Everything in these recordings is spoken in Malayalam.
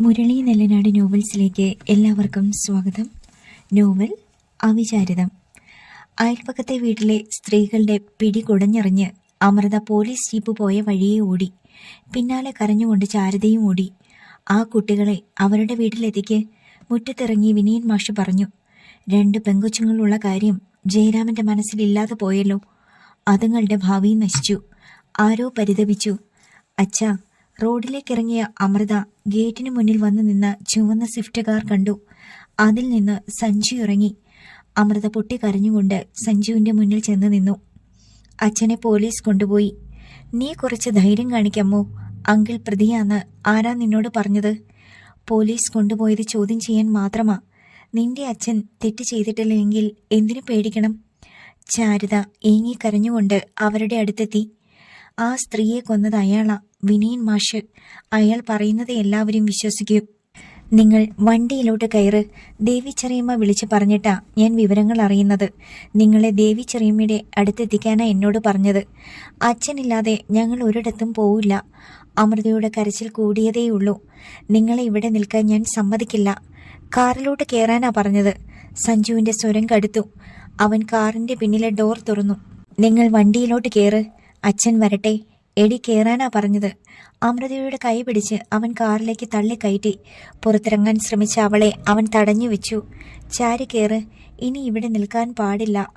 മുരളി നെല്ലനാട് നോവൽസിലേക്ക് എല്ലാവർക്കും സ്വാഗതം. നോവൽ അവിചാരിതം. അയൽപ്പക്കത്തെ വീട്ടിലെ സ്ത്രീകളുടെ പിടി കുടഞ്ഞറിഞ്ഞ് അമൃത പോലീസ് ജീപ്പ് പോയ വഴിയെ ഓടി. പിന്നാലെ കരഞ്ഞുകൊണ്ട് ചാരതയും ഓടി. ആ കുട്ടികളെ അവരുടെ വീട്ടിലെത്തിക്ക് മുറ്റത്തിറങ്ങി വിനയൻ മാഷ് പറഞ്ഞു രണ്ട് പെങ്കൊച്ചുങ്ങളുള്ള കാര്യം ജയരാമന്റെ മനസ്സിലില്ലാതെ പോയല്ലോ. അതുങ്ങളുടെ ഭാവിയും നശിച്ചു. ആരോ പരിതപിച്ചു. അച്ഛാ റോഡിലേക്കിറങ്ങിയ അമൃത ഗേറ്റിന് മുന്നിൽ വന്നു നിന്ന ചുവന്ന സ്വിഫ്റ്റ് കാർ കണ്ടു. അതിൽ നിന്ന് സഞ്ജു ഇറങ്ങി. അമൃത പൊട്ടി കരഞ്ഞുകൊണ്ട് സഞ്ജുവിന്റെ മുന്നിൽ ചെന്ന് നിന്നു. അച്ഛനെ പോലീസ് കൊണ്ടുപോയി. നീ കുറച്ച് ധൈര്യം കാണിക്കാമോ അങ്കിൾ പ്രതിയാന്ന് ആരാ നിന്നോട് പറഞ്ഞത്? പോലീസ് കൊണ്ടുപോയത് ചോദ്യം ചെയ്യാൻ മാത്രമാ. നിന്റെ അച്ഛൻ തെറ്റ് ചെയ്തിട്ടില്ലെങ്കിൽ എന്തിനു പേടിക്കണം? ചാരുത ഏങ്ങി കരഞ്ഞുകൊണ്ട് അവരുടെ അടുത്തെത്തി. ആ സ്ത്രീയെ കൊന്നത് അയാളാ. വിനയൻ മാഷ് അയാൾ പറയുന്നത് എല്ലാവരും വിശ്വസിക്കും. നിങ്ങൾ വണ്ടിയിലോട്ട് കയറ്. ദേവി ചെറിയമ്മ വിളിച്ചു പറഞ്ഞിട്ടാ ഞാൻ വിവരങ്ങൾ അറിയുന്നത്. നിങ്ങളെ ദേവി ചെറിയമ്മയുടെ അടുത്തെത്തിക്കാനാ എന്നോട് പറഞ്ഞത്. അച്ഛനില്ലാതെ ഞങ്ങൾ ഒരിടത്തും പോവില്ല. അമൃതയുടെ കരച്ചിൽ കൂടിയതേയുള്ളൂ നിങ്ങളെ ഇവിടെ നിൽക്കാൻ ഞാൻ സമ്മതിക്കില്ല. കാറിലോട്ട് കയറാനാ പറഞ്ഞത്. സഞ്ജുവിന്റെ സ്വരം കടുത്തു. അവൻ കാറിന്റെ പിന്നിലെ ഡോർ തുറന്നു. നിങ്ങൾ വണ്ടിയിലോട്ട് കയറ്. അച്ഛൻ വരട്ടെ. എടി കയറാനാ പറഞ്ഞത്. അമൃതയുടെ കൈ പിടിച്ച് അവൻ കാറിലേക്ക് തള്ളിക്കയറ്റി. പുറത്തിറങ്ങാൻ ശ്രമിച്ച അവളെ അവൻ തടഞ്ഞു വെച്ചു. ചാരി കയറ് ഇനി ഇവിടെ നിൽക്കാൻ പാടില്ല.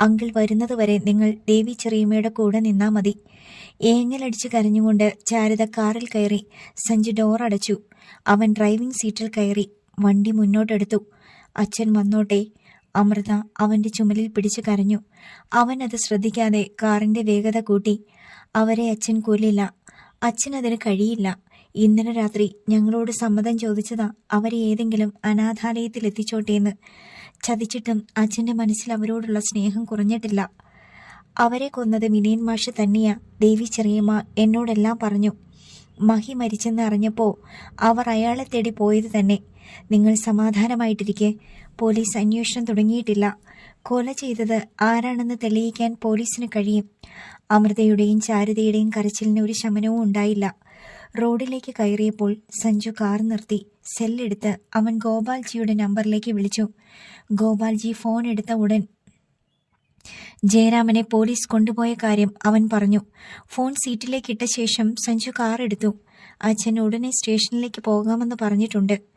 അങ്കിൾ വരുന്നതുവരെ നിങ്ങൾ ദേവി ചെറിയമ്മയുടെ കൂടെ നിന്നാ മതി. ഏങ്ങലടിച്ച് കരഞ്ഞുകൊണ്ട് ചാരിത കാറിൽ കയറി. സഞ്ജു ഡോർ അടച്ചു. അവൻ ഡ്രൈവിംഗ് സീറ്റിൽ കയറി. വണ്ടി മുന്നോട്ടെടുത്തു. അച്ഛൻ വന്നോട്ടെ. അമൃത അവന്റെ ചുമലിൽ പിടിച്ചു കരഞ്ഞു. അവൻ അത് ശ്രദ്ധിക്കാതെ കാറിന്റെ വേഗത കൂട്ടി. അവരെ അച്ഛൻ കൊല്ലില്ല. അച്ഛൻ അതിന് കഴിയില്ല. ഇന്നലെ രാത്രി ഞങ്ങളോട് സമ്മതം ചോദിച്ചതാ അവരെ ഏതെങ്കിലും അനാഥാലയത്തിൽ എത്തിച്ചോട്ടേന്ന് ചതിച്ചിട്ടും അച്ഛന്റെ മനസ്സിൽ അവരോടുള്ള സ്നേഹം കുറഞ്ഞിട്ടില്ല. അവരെ കൊന്നത് വിനയൻ മാഷ് തന്നെയാ. ദേവി ചെറിയമ്മ എന്നോടെല്ലാം പറഞ്ഞു. മഹി മരിച്ചെന്ന് അറിഞ്ഞപ്പോൾ അവർ അയാളെ തേടി പോയത് തന്നെ. നിങ്ങൾ സമാധാനമായിട്ടിരിക്കെ. പോലീസ് അന്വേഷണം തുടങ്ങിയിട്ടില്ല. കൊല ചെയ്തത് ആരാണെന്ന് തെളിയിക്കാൻ പോലീസിന് കഴിയും. അമൃതയുടെയും ചാരുതയുടെയും കരച്ചിലിന് ഒരു ശമനവും ഉണ്ടായില്ല. റോഡിലേക്ക് കയറിയപ്പോൾ സഞ്ജു കാർ നിർത്തി. സെല്ലെടുത്ത് അവൻ ഗോപാൽജിയുടെ നമ്പറിലേക്ക് വിളിച്ചു. ഗോപാൽജി ഫോൺ എടുത്ത ഉടൻ ജയരാമനെ പോലീസ് കൊണ്ടുപോയ കാര്യം അവൻ പറഞ്ഞു. ഫോൺ സീറ്റിലേക്ക് ഇട്ട ശേഷം സഞ്ജു കാർ എടുത്തു. അച്ഛൻ ഉടനെ സ്റ്റേഷനിലേക്ക് പോകാമെന്ന് പറഞ്ഞിട്ടുണ്ട്.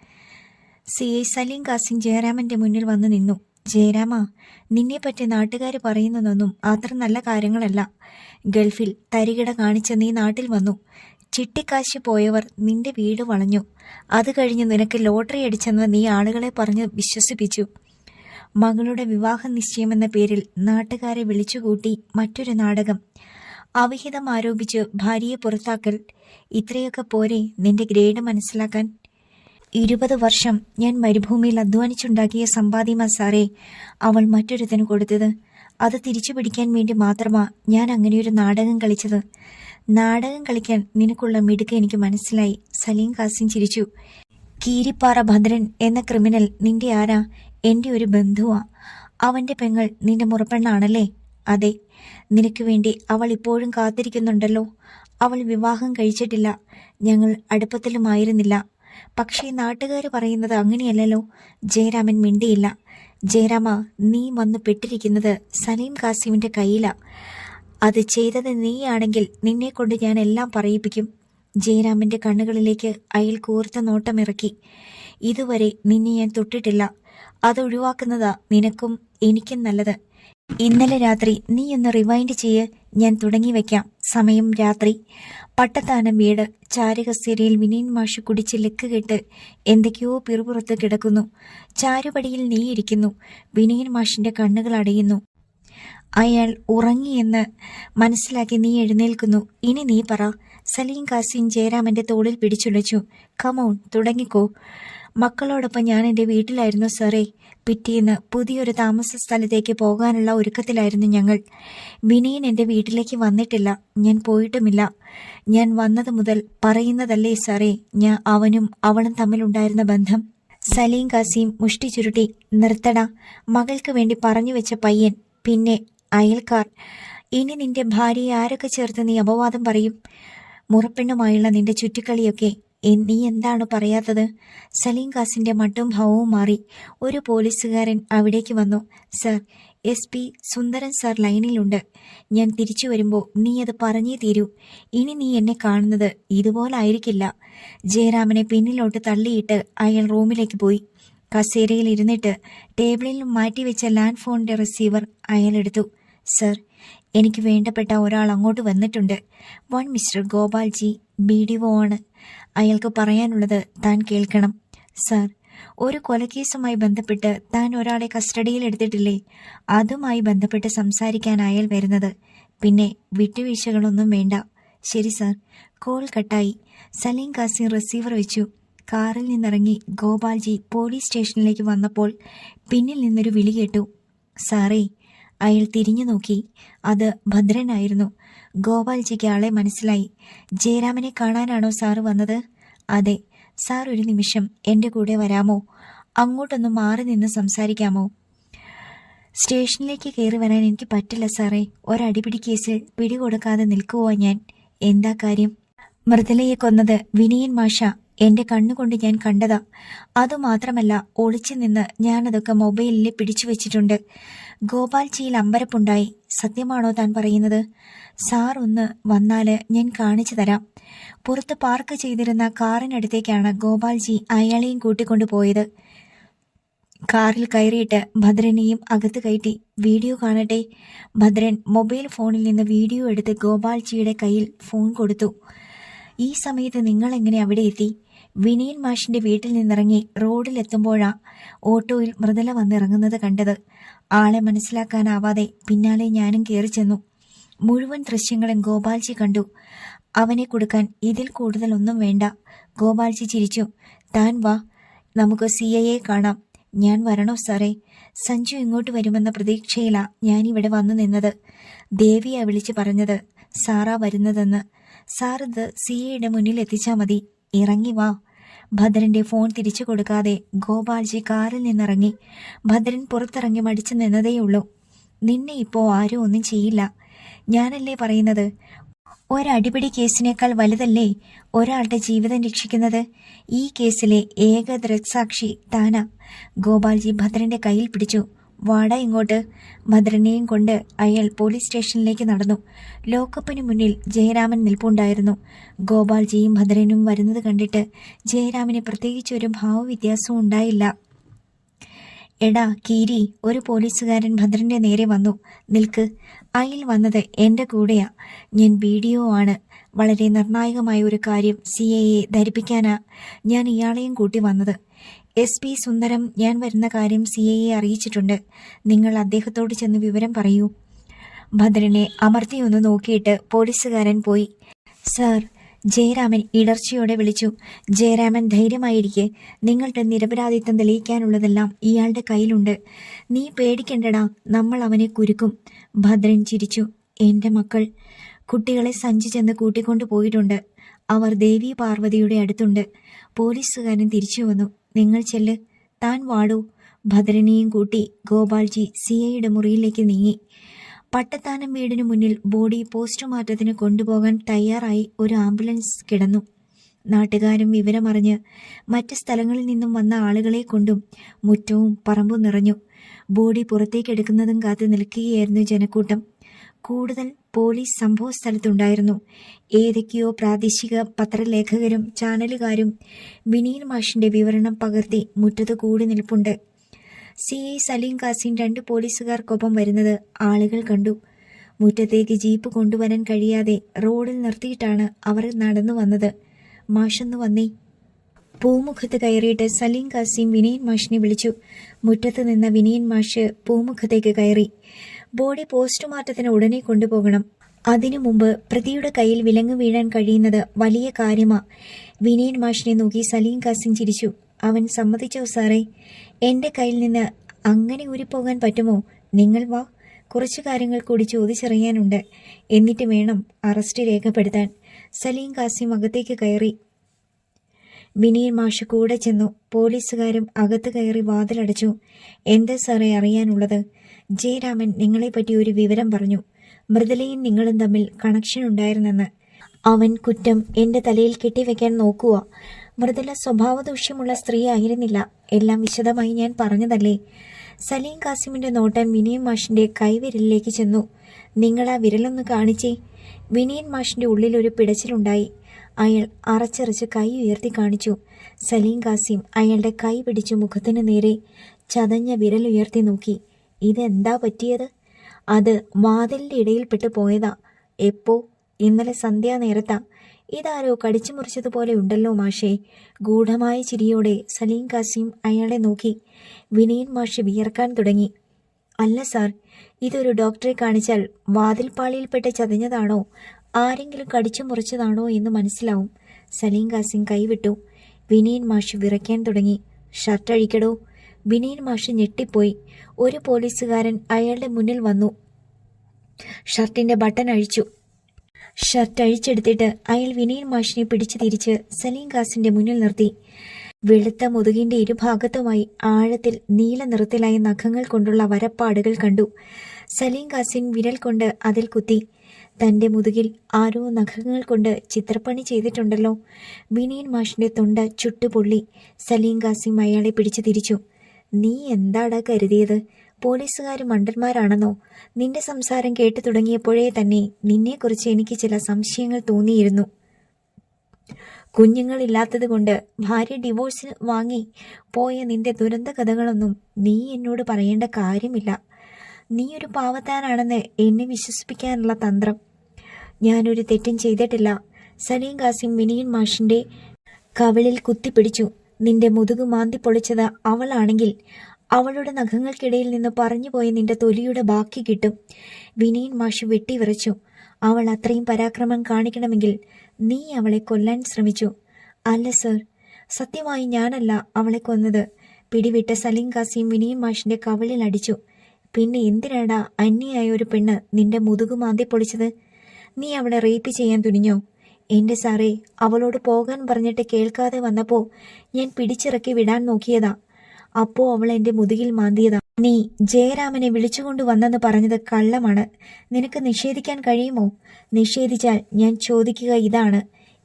സി ഐ സലീം കാസിം ജയരാമന്റെ മുന്നിൽ വന്നു നിന്നു. ജയരാമ നിന്നെപ്പറ്റി നാട്ടുകാർ പറയുന്നതൊന്നും അത്ര നല്ല കാര്യങ്ങളല്ല. ഗൾഫിൽ തരികിട കാണിച്ച നീ നാട്ടിൽ വന്നു. ചിട്ടിക്കാശ് പോയവർ നിന്റെ വീട് വളഞ്ഞു. അത് കഴിഞ്ഞ് നിനക്ക് ലോട്ടറി അടിച്ചെന്ന് നീ ആളുകളെ പറഞ്ഞ് വിശ്വസിപ്പിച്ചു. മകളുടെ വിവാഹ നിശ്ചയമെന്ന പേരിൽ നാട്ടുകാരെ വിളിച്ചുകൂട്ടി മറ്റൊരു നാടകം. അവിഹിതം ആരോപിച്ച് ഭാര്യയെ പുറത്താക്കൽ. ഇത്രയൊക്കെ പോരെ നിന്റെ ഗ്രേഡ് മനസ്സിലാക്കാൻ ഇരുപത് വർഷം ഞാൻ മരുഭൂമിയിൽ അധ്വാനിച്ചുണ്ടാക്കിയ സമ്പാദ്യമാ സാറേ അവൾ മറ്റൊരുത്തന് കൊടുത്തത്. അത് തിരിച്ചു പിടിക്കാൻ വേണ്ടി മാത്രമാ ഞാൻ അങ്ങനെയൊരു നാടകം കളിച്ചത്. നാടകം കളിക്കാൻ നിനക്കുള്ള മിടുക്ക് എനിക്ക് മനസ്സിലായി. സലീം കാസിം ചിരിച്ചു. കീരിപ്പാറ ഭദ്രൻ എന്ന ക്രിമിനൽ നിന്റെ ആരാ? എന്റെ ഒരു ബന്ധുവാ. അവന്റെ പെങ്ങൾ നിന്റെ മുറപ്പെണ്ണാണല്ലേ? അതെ. നിനക്ക് വേണ്ടി അവൾ ഇപ്പോഴും കാത്തിരിക്കുന്നുണ്ടല്ലോ. അവൾ വിവാഹം കഴിച്ചിട്ടില്ല. ഞങ്ങൾ അടുപ്പത്തിലുമായിരുന്നില്ല. പക്ഷേ നാട്ടുകാർ പറയുന്നത് അങ്ങനെയല്ലല്ലോ. ജയരാമൻ മിണ്ടിയില്ല. ജയരാമ നീ വന്ന് പെട്ടിരിക്കുന്നത് സലീം കാസിമിന്റെ കയ്യിലാ. അത് ചെയ്തത് നീയാണെങ്കിൽ നിന്നെ കൊണ്ട് ഞാൻ എല്ലാം പറയിപ്പിക്കും. ജയരാമന്റെ കണ്ണുകളിലേക്ക് അയാൾ കൂർത്ത നോട്ടമിറക്കി. ഇതുവരെ നിന്നെ ഞാൻ തൊട്ടിട്ടില്ല. അത് ഒഴിവാക്കുന്നതാ നിനക്കും എനിക്കും നല്ലത്. ഇന്നലെ രാത്രി നീ ഒന്ന് റിവൈൻഡ് ചെയ്യ്. ഞാൻ തുടങ്ങി വെക്കാം. സമയം രാത്രി. പട്ടത്താനം വീട് ചാരുകസേരയിൽ വിനീൻ മാഷ് കുടിച്ച് ലെക്ക് കെട്ട് എന്തൊക്കെയോ പിറുപുറത്ത് കിടക്കുന്നു. ചാരുപടിയിൽ നീയിരിക്കുന്നു വിനീൻ മാഷിന്റെ കണ്ണുകൾ അടയുന്നു. അയാൾ ഉറങ്ങിയെന്ന് മനസ്സിലാക്കി നീ എഴുന്നേൽക്കുന്നു. ഇനി നീ പറ. സലീം കാസിൻ ജയരാമന്റെ തോളിൽ പിടിച്ചുലച്ചു. കമോൺ തുടങ്ങിക്കോ. മക്കളോടൊപ്പം ഞാൻ എന്റെ വീട്ടിലായിരുന്നു സാറേ. പിറ്റേന്ന് പുതിയൊരു താമസ സ്ഥലത്തേക്ക് പോകാനുള്ള ഒരുക്കത്തിലായിരുന്നു ഞങ്ങൾ. വിനയൻ എന്റെ വീട്ടിലേക്ക് വന്നിട്ടില്ല. ഞാൻ പോയിട്ടുമില്ല. ഞാൻ വന്നത് മുതൽ പറയുന്നതല്ലേ സാറേ. ഞാൻ അവനും അവളും തമ്മിലുണ്ടായിരുന്ന ബന്ധം. സലീം കാസിം മുഷ്ടി ചുരുട്ടി നിർത്തട. മകൾക്ക് വേണ്ടി പറഞ്ഞു വെച്ച പയ്യൻ പിന്നെ അയൽക്കാർ. ഇനി നിന്റെ ഭാര്യയെ ആരൊക്കെ ചേർത്ത് നീ അപവാദം പറയും? മുറപ്പെണ്ണുമായുള്ള നിന്റെ ചുറ്റിക്കളിയൊക്കെ നീ എന്താണ് പറയാത്തത്? സലീം കാസിന്റെ മട്ടും ഭാവവും മാറി. ഒരു പോലീസുകാരൻ അവിടേക്ക് വന്നു. Sir S P Sundaran sir ലൈനിലുണ്ട്. ഞാൻ തിരിച്ചു വരുമ്പോൾ നീ അത് പറഞ്ഞേ തീരൂ. ഇനി നീ എന്നെ കാണുന്നത് ഇതുപോലായിരിക്കില്ല ജയരാമനെ പിന്നിലോട്ട് തള്ളിയിട്ട് അയാൾ റൂമിലേക്ക് പോയി. കസേരയിൽ ഇരുന്നിട്ട് ടേബിളിൽ മാറ്റിവെച്ച ലാൻഡ് ഫോണിന്റെ റിസീവർ അയാൾ എടുത്തു. സർ എനിക്ക് വേണ്ടപ്പെട്ട ഒരാൾ അങ്ങോട്ട് വന്നിട്ടുണ്ട്. One mister Gopalji B D O ആണ്. അയാൾക്ക് പറയാനുള്ളത് താൻ കേൾക്കണം. സാർ ഒരു കൊലക്കേസുമായി ബന്ധപ്പെട്ട് താൻ ഒരാളെ കസ്റ്റഡിയിൽ എടുത്തിട്ടില്ലേ? അതുമായി ബന്ധപ്പെട്ട് സംസാരിക്കാൻ അയാൾ വരുന്നത്. പിന്നെ വിട്ടുവീഴ്ചകളൊന്നും വേണ്ട. ശരി സാർ. കോൾ കട്ടായി. സലീം കാസിം റിസീവർ വെച്ചു. കാറിൽ നിന്നിറങ്ങി ഗോപാൽജി പോലീസ് സ്റ്റേഷനിലേക്ക് വന്നപ്പോൾ പിന്നിൽ നിന്നൊരു വിളി കേട്ടു. സാറേ അയാൾ തിരിഞ്ഞു നോക്കി. അത് ഭദ്രനായിരുന്നു. ഗോപാൽജിക്ക് ആളെ മനസ്സിലായി. ജയരാമനെ കാണാനാണോ സാറ് വന്നത്? അതെ. സാർ ഒരു നിമിഷം എന്റെ കൂടെ വരാമോ? അങ്ങോട്ടൊന്ന് മാറി നിന്ന് സംസാരിക്കാമോ? സ്റ്റേഷനിലേക്ക് കയറി വരാൻ എനിക്ക് പറ്റില്ല സാറേ. ഒരടിപിടി കേസിൽ പിടികൊടുക്കാതെ നിൽക്കുവോ ഞാൻ. എന്താ കാര്യം? മൃദലയെ കൊന്നത് വിനയൻ മാഷ. എന്റെ കണ്ണുകൊണ്ട് ഞാൻ കണ്ടതാ. അതുമാത്രമല്ല ഒളിച്ചു നിന്ന് ഞാനതൊക്കെ മൊബൈലിൽ പിടിച്ചു വെച്ചിട്ടുണ്ട്. ഗോപാൽജിയിൽ അമ്പരപ്പുണ്ടായി. സത്യമാണോ താൻ പറയുന്നത്? സാർ ഒന്ന് വന്നാൽ ഞാൻ കാണിച്ചു തരാം. പുറത്ത് പാർക്ക് ചെയ്തിരുന്ന കാറിനടുത്തേക്കാണ് ഗോപാൽജി അയാളെയും കൂട്ടിക്കൊണ്ടു പോയത്. കാറിൽ കയറിയിട്ട് ഭദ്രനെയും അകത്ത് കയറ്റി. വീഡിയോ കാണട്ടെ. ഭദ്രൻ മൊബൈൽ ഫോണിൽ നിന്ന് വീഡിയോ എടുത്ത് ഗോപാൽജിയുടെ കയ്യിൽ ഫോൺ കൊടുത്തു. ഈ സമയത്ത് നിങ്ങൾ എങ്ങനെ അവിടെ എത്തി? വിനയൻ മാഷിന്റെ വീട്ടിൽ നിന്നിറങ്ങി റോഡിലെത്തുമ്പോഴാ ഓട്ടോയിൽ മൃദുല വന്നിറങ്ങുന്നത് കണ്ടത്. ആളെ മനസ്സിലാക്കാനാവാതെ പിന്നാലെ ഞാനും കയറി ചെന്നു. മുഴുവൻ ദൃശ്യങ്ങളും ഗോപാൽജി കണ്ടു. അവനെ കൊടുക്കാൻ ഇതിൽ കൂടുതൽ ഒന്നും വേണ്ട. ഗോപാൽജി ചിരിച്ചു. താൻ വാ നമുക്ക് സി ഐയെ കാണാം. ഞാൻ വരണോ സാറേ? സഞ്ജു ഇങ്ങോട്ട് വരുമെന്ന പ്രതീക്ഷയിലാ ഇവിടെ വന്നു നിന്നത്. ദേവിയാ വിളിച്ചു പറഞ്ഞത്. സാറാ വരുന്നതെന്ന്. സാറിത് ഇത് സി എയുടെ മുന്നിൽ എത്തിച്ചാൽ മതി. ഇറങ്ങി വാ. ഭദ്രന്റെ ഫോൺ തിരിച്ചു കൊടുക്കാതെ ഗോപാൽജി കാറിൽ നിന്നിറങ്ങി. ഭദ്രൻ പുറത്തിറങ്ങി മടിച്ചു നിന്നതേയുള്ളൂ. നിന്നെ ഇപ്പോ ആരും ഒന്നും ചെയ്യില്ല. ഞാനല്ലേ പറയുന്നത്? ഒരടിപിടി കേസിനേക്കാൾ വലുതല്ലേ ഒരാളുടെ ജീവിതം രക്ഷിക്കുന്നത്? ഈ കേസിലെ ഏക ദൃക്സാക്ഷി താന. ഗോപാൽജി ഭദ്രന്റെ കയ്യിൽ പിടിച്ചു. വാട ഇങ്ങോട്ട്. ഭദ്രനെയും കൊണ്ട് അയാൾ പോലീസ് സ്റ്റേഷനിലേക്ക് നടന്നു. ലോക്കപ്പിന് മുന്നിൽ ജയരാമൻ നിൽപ്പുണ്ടായിരുന്നു. ഗോപാൽജിയും ഭദ്രനും വരുന്നത് കണ്ടിട്ട് ജയരാമന് പ്രത്യേകിച്ച് ഒരു ഭാവവ്യത്യാസവും ഉണ്ടായില്ല. എടാ കീരി ഒരു പോലീസുകാരൻ ഭദ്രന്റെ നേരെ വന്നു. നിൽക്ക്. അയിൽ വന്നത് എന്റെ കൂടെയാ. ഞാൻ വീഡിയോ ആണ്. വളരെ നിർണായകമായ ഒരു കാര്യം സി എയെ ധരിപ്പിക്കാനാ. ഞാൻ ഇയാളെയും കൂട്ടി വന്നത്. എസ് പി സുന്ദരം ഞാൻ വരുന്ന കാര്യം സി എയെ അറിയിച്ചിട്ടുണ്ട്. നിങ്ങൾ അദ്ദേഹത്തോട് ചെന്ന് വിവരം പറയൂ. ഭദ്രനെ അമർത്തിയൊന്ന് നോക്കിയിട്ട് പോലീസുകാരൻ പോയി. സാർ ജയരാമൻ ഇടർച്ചയോടെ വിളിച്ചു. ജയരാമൻ ധൈര്യമായിരിക്കെ. നിങ്ങളുടെ നിരപരാധിത്വം തെളിയിക്കാനുള്ളതെല്ലാം ഇയാളുടെ കയ്യിലുണ്ട്. നീ പേടിക്കണ്ടടാ നമ്മൾ അവനെ കുരുക്കും. ഭദ്രൻ ചിരിച്ചു. എന്റെ മക്കൾ കുട്ടികളെ സഞ്ചി ചെന്ന് കൂട്ടിക്കൊണ്ടു പോയിട്ടുണ്ട്. അവർ ദേവി പാർവതിയുടെ അടുത്തുണ്ട്. പോലീസുകാരൻ തിരിച്ചു വന്നു. നിങ്ങൾ ചെല്ല്. താൻ വാടൂ. ഭദ്രനെയും കൂട്ടി ഗോപാൽജി സി ഐയുടെ മുറിയിലേക്ക് നീങ്ങി. പട്ടത്താനം വീടിനു മുന്നിൽ ബോഡി പോസ്റ്റ്മോർട്ടത്തിന് കൊണ്ടുപോകാൻ തയ്യാറായി ഒരു ആംബുലൻസ് കിടന്നു. നാട്ടുകാരും വിവരമറിഞ്ഞ് മറ്റ് സ്ഥലങ്ങളിൽ നിന്നും വന്ന ആളുകളെ കൊണ്ടും മുറ്റവും പറമ്പും നിറഞ്ഞു. ബോഡി പുറത്തേക്കെടുക്കുന്നതും കാത്തു നിൽക്കുകയായിരുന്നു ജനക്കൂട്ടം. കൂടുതൽ പോലീസ് സംഭവ സ്ഥലത്തുണ്ടായിരുന്നു. ഏതൊക്കെയോ പ്രാദേശിക പത്രലേഖകരും ചാനലുകാരും വിനീൽ മാഷിന്റെ വിവരണം പകർത്തി മുറ്റത്ത് കൂടി നിൽപ്പുണ്ട്. സി ഐ സലീം കാസിം രണ്ട് പോലീസുകാർക്കൊപ്പം വരുന്നത് ആളുകൾ കണ്ടു. മുറ്റത്തേക്ക് ജീപ്പ് കൊണ്ടുവരാൻ കഴിയാതെ റോഡിൽ നിർത്തിയിട്ടാണ് അവർ നടന്നു വന്നത്. മാഷെന്ന് വന്നേ. പൂമുഖത്ത് കയറിയിട്ട് സലീം കാസിം വിനയൻ മാഷിനെ വിളിച്ചു. മുറ്റത്ത് നിന്ന വിനയൻ മാഷ് പൂമുഖത്തേക്ക് കയറി. ബോഡി പോസ്റ്റ്മോർട്ടത്തിന് ഉടനെ കൊണ്ടുപോകണം. അതിനു മുമ്പ് പ്രതിയുടെ കയ്യിൽ വിലങ്ങ് വീഴാൻ കഴിയുന്നത് വലിയ കാര്യമാ. വിനയൻ മാഷിനെ നോക്കി സലീം കാസിം ചിരിച്ചു. അവൻ സമ്മതിച്ചോ സാറേ? എന്റെ കയ്യിൽ നിന്ന് അങ്ങനെ ഊരിപ്പോകാൻ പറ്റുമോ? നിങ്ങൾ വാ. കുറച്ച് കാര്യങ്ങൾ കൂടി ചോദിച്ചറിയാനുണ്ട്. എന്നിട്ട് വേണം അറസ്റ്റ് രേഖപ്പെടുത്താൻ. സലീം കാസിം അകത്തേക്ക് കയറി. വിനയൻ മാഷ് കൂടെ ചെന്നു. പോലീസുകാരും അകത്ത് കയറി വാതിലടച്ചു. എന്താ സാറേ അറിയാനുള്ളത്? ജയരാമൻ നിങ്ങളെപ്പറ്റി ഒരു വിവരം പറഞ്ഞു. മൃദുലയും നിങ്ങളും തമ്മിൽ കണക്ഷൻ ഉണ്ടായിരുന്നെന്ന്. അവൻ കുറ്റം എന്റെ തലയിൽ കെട്ടിവെക്കാൻ നോക്കുക. മൃദുല സ്വഭാവദൂഷ്യമുള്ള സ്ത്രീ ആയിരുന്നില്ല. എല്ലാം വിശദമായി ഞാൻ പറഞ്ഞതല്ലേ? സലീം കാസിമിന്റെ നോട്ടം വിനയൻ മാഷിന്റെ കൈവിരലിലേക്ക് ചെന്നു. നിങ്ങൾ ആ വിരലൊന്ന് കാണിച്ചേ. വിനയൻ മാഷിന്റെ ഉള്ളിൽ ഒരു പിടച്ചിലുണ്ടായി. അയാൾ അറച്ചറച്ച് കൈ ഉയർത്തി കാണിച്ചു. സലീം കാസിം അയാളുടെ കൈ പിടിച്ചു മുഖത്തിന് നേരെ ചതഞ്ഞ വിരൽ ഉയർത്തി നോക്കി. ഇതെന്താ പറ്റിയത്? അത് വാതിലിന്റെ ഇടയിൽപ്പെട്ട് പോയതാ. എപ്പോ? ഇന്നലെ സന്ധ്യാനേരത്താ ഇതാരോ കടിച്ചു മുറിച്ചതുപോലെ ഉണ്ടല്ലോ മാഷേ. ഗൂഢമായ ചിരിയോടെ സലീം കാസിം അയാളെ നോക്കി. വിനയൻ മാഷ് വിയർക്കാൻ തുടങ്ങി. അല്ല സാർ ഇതൊരു ഡോക്ടറെ കാണിച്ചാൽ വാതിൽപ്പാളിയിൽപ്പെട്ട് ചതിഞ്ഞതാണോ? ആരെങ്കിലും കടിച്ചു മുറിച്ചതാണോ എന്ന് മനസ്സിലാവും. സലീം കാസിം കൈവിട്ടു. വിനയൻ മാഷ് വിറയ്ക്കാൻ തുടങ്ങി. ഷർട്ട് അഴിക്കടോ വിനയൻ മാഷ് ഞെട്ടിപ്പോയി. ഒരു പോലീസുകാരൻ അയാളുടെ മുന്നിൽ വന്നു. ഷർട്ടിന്റെ ബട്ടൺ അഴിച്ചു. ഷർട്ട് അഴിച്ചെടുത്തിട്ട് അയാൾ വിനയൻ മാഷിനെ പിടിച്ചു തിരിച്ച് സലീം ഖാസിന്റെ മുന്നിൽ നിർത്തി. വെളുത്ത മുതുകിന്റെ ഇരുഭാഗത്തുമായി ആഴത്തിൽ നീല നിറത്തിലായ നഖങ്ങൾ കൊണ്ടുള്ള വരപ്പാടുകൾ കണ്ടു. സലീം ഖാസിൻ വിരൽ കൊണ്ട് അതിൽ കുത്തി. തന്റെ മുതുകിൽ ആരോ നഖങ്ങൾ കൊണ്ട് ചിത്രപ്പണി ചെയ്തിട്ടുണ്ടല്ലോ. വിനയൻ മാഷിന്റെ തൊണ്ട ചുട്ടുപൊള്ളി. സലീം ഖാസിം അയാളെ പിടിച്ചു തിരിച്ചു. നീ എന്താടാ കരുതിയത്? പോലീസുകാർ മണ്ടന്മാരാണെന്നോ? നിന്റെ സംസാരം കേട്ടു തുടങ്ങിയപ്പോഴേ തന്നെ നിന്നെക്കുറിച്ച് എനിക്ക് ചില സംശയങ്ങൾ തോന്നിയിരുന്നു. കുഞ്ഞുങ്ങളില്ലാത്തത് കൊണ്ട് ഭാര്യ ഡിവോഴ്സ് വാങ്ങി പോയ നിന്റെ ദുരന്ത കഥകളൊന്നും നീ എന്നോട് പറയേണ്ട കാര്യമില്ല. നീ ഒരു പാവത്താനാണെന്ന് എന്നെ വിശ്വസിപ്പിക്കാനുള്ള തന്ത്രം. ഞാനൊരു തെറ്റും ചെയ്തിട്ടില്ല. സലീം കാസിം മിനിയൻ മാഷിന്റെ കവിളിൽ കുത്തിപ്പിടിച്ചു. നിന്റെ മുതുകു മാന്തി പൊളിച്ചത് അവളാണെങ്കിൽ അവളുടെ നഖങ്ങൾക്കിടയിൽ നിന്ന് പറഞ്ഞുപോയ നിന്റെ തൊലിയുടെ ബാക്കി കിട്ടും. വിനയൻ മാഷ് വെട്ടിവിറച്ചു. അവൾ അത്രയും പരാക്രമം കാണിക്കണമെങ്കിൽ നീ അവളെ കൊല്ലാൻ ശ്രമിച്ചു. അല്ല സർ. സത്യമായി ഞാനല്ല അവളെ കൊന്നത്. പിടിവിട്ട സലീം കാസിം വിനയൻ മാഷിന്റെ കവളിൽ അടിച്ചു. പിന്നെ എന്തിനാടാ അന്യായ ഒരു പെണ്ണ് നിന്റെ മുതുകു മാന്തി പൊളിച്ചത്? നീ അവളെ റേപ്പ് ചെയ്യാൻ തുനിഞ്ഞോ? എന്റെ സാറേ അവളോട് പോകാൻ പറഞ്ഞിട്ട് കേൾക്കാതെ വന്നപ്പോൾ ഞാൻ പിടിച്ചിറക്കി വിടാൻ നോക്കിയതാ. അപ്പോൾ അവൾ എന്റെ മുതുകിൽ മാന്തിയതാ. നീ ജയരാമനെ വിളിച്ചുകൊണ്ട് വന്നെന്ന് പറഞ്ഞത് കള്ളമാണ്. നിനക്ക് നിഷേധിക്കാൻ കഴിയുമോ? നിഷേധിച്ചാൽ ഞാൻ ചോദിക്കുക ഇതാണ്.